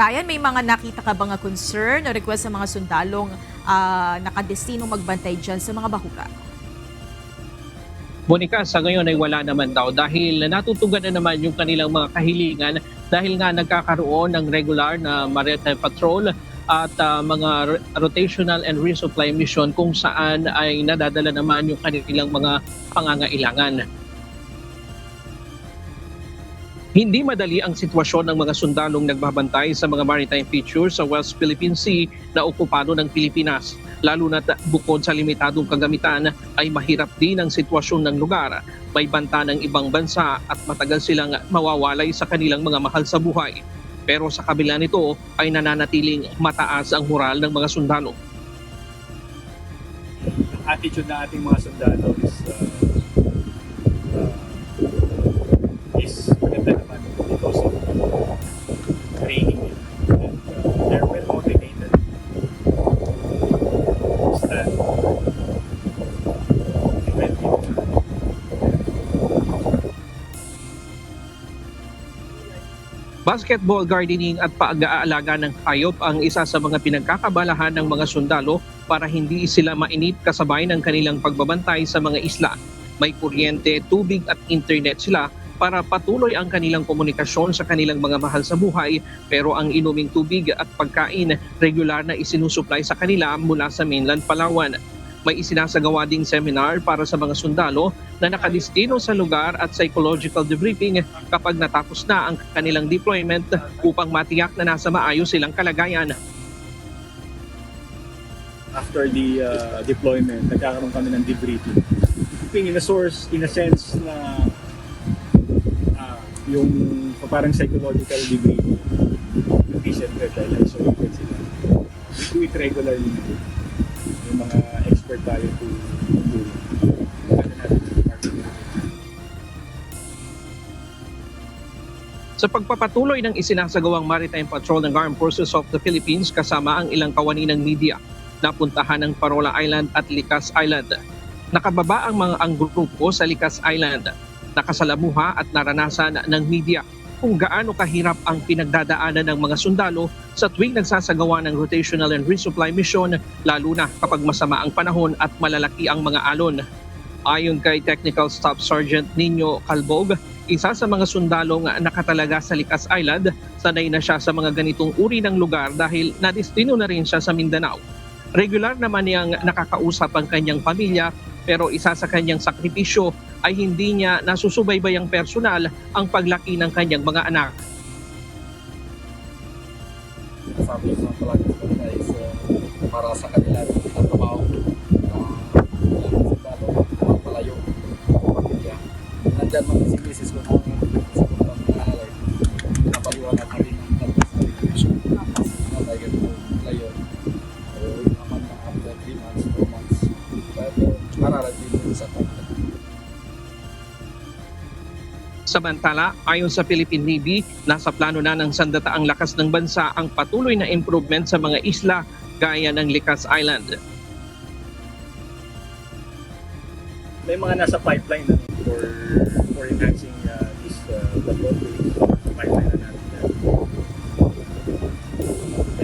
Ryan, may mga nakita ka bang concern o request sa mga sundalong ah, nakadestinong magbantay dyan sa mga bahura? Monica, sa ngayon ay wala naman daw dahil natutugan na naman yung kanilang mga kahilingan dahil nga nagkakaroon ng regular na maritime patrol at ah, mga ro- rotational and resupply mission kung saan ay nadadala naman yung kanilang mga pangangailangan. Hindi madali ang sitwasyon ng mga sundalong nagbabantay sa mga maritime features sa West Philippine Sea na okupado ng Pilipinas. Lalo na bukod sa limitadong kagamitan ay mahirap din ang sitwasyon ng lugar. May banta ng ibang bansa at matagal silang mawawalay sa kanilang mga mahal sa buhay. Pero sa kabila nito ay nananatiling mataas ang moral ng mga sundalo. attitude na ating mga sundalo is uh, uh, is Basketball gardening at pag-aalaga ng hayop ang isa sa mga pinagkakabalahan ng mga sundalo para hindi sila mainip kasabay ng kanilang pagbabantay sa mga isla. May kuryente, tubig at internet sila para patuloy ang kanilang komunikasyon sa kanilang mga mahal sa buhay pero ang inuming tubig at pagkain regular na isinusupply sa kanila mula sa mainland Palawan. May isinasagawa ding seminar para sa mga sundalo na nakadistino sa lugar at psychological debriefing kapag natapos na ang kanilang deployment upang matiyak na nasa maayos silang kalagayan. after the uh, deployment, nagkakaroon kami ng debriefing. Debriefing in a source, in a sense na ah, yung parang psychological debriefing. Hindi siyempre dahil isolated sila. We do it regularly. Yung mga expert tayo to ano Sa pagpapatuloy ng isinasagawang maritime patrol ng Armed Forces of the Philippines kasama ang ilang kawani ng media, napuntahan ng Parola Island at Likas Island. Nakababa ang mga ang grupo sa Likas Island. Nakasalamuha at naranasan ng media kung gaano kahirap ang pinagdadaanan ng mga sundalo sa tuwing nagsasagawa ng rotational and resupply mission lalo na kapag masama ang panahon at malalaki ang mga alon. Ayon kay Technical Staff Sergeant Nino Calbog, isa sa mga sundalong nakatalaga sa Likas Island, sanay na siya sa mga ganitong uri ng lugar dahil nadistino na rin siya sa Mindanao. Regular naman niyang nakakausap ang kanyang pamilya pero isa sa kanyang sakripisyo ay hindi niya nasusubaybayang personal ang paglaki ng kanyang mga anak. sabi ko talaga is uh, para sa kanila ang trabaho nandyan mga si misis ko nang sa kong pangalalay napaliwanag na rin ang tapos sa regulation na tayo layo o naman na after 3 months 4 months pero mararating din sa kanila Samantala, ayon sa Philippine Navy, nasa plano na ng sandataang lakas ng bansa ang patuloy na improvement sa mga isla gaya ng Likas Island. May mga nasa pipeline na for for enhancing uh, this uh, the. Pipeline na natin na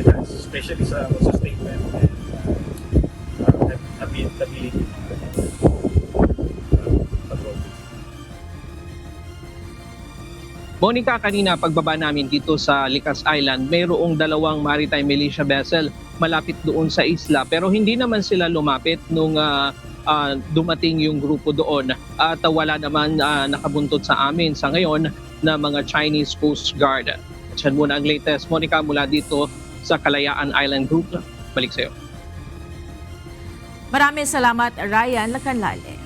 enhance, especially sa sustainment and uh, uh, habitability ng uh. Monica, kanina pagbaba namin dito sa Likas Island, mayroong dalawang maritime militia vessel malapit doon sa isla pero hindi naman sila lumapit nung ah, ah, dumating yung grupo doon at ah, wala naman ah, nakabuntot sa amin sa ngayon na mga Chinese Coast Guard. Yan muna ang latest. Monica, mula dito sa Kalayaan Island Group. Balik sa'yo. Maraming salamat, Ryan Lacanlale.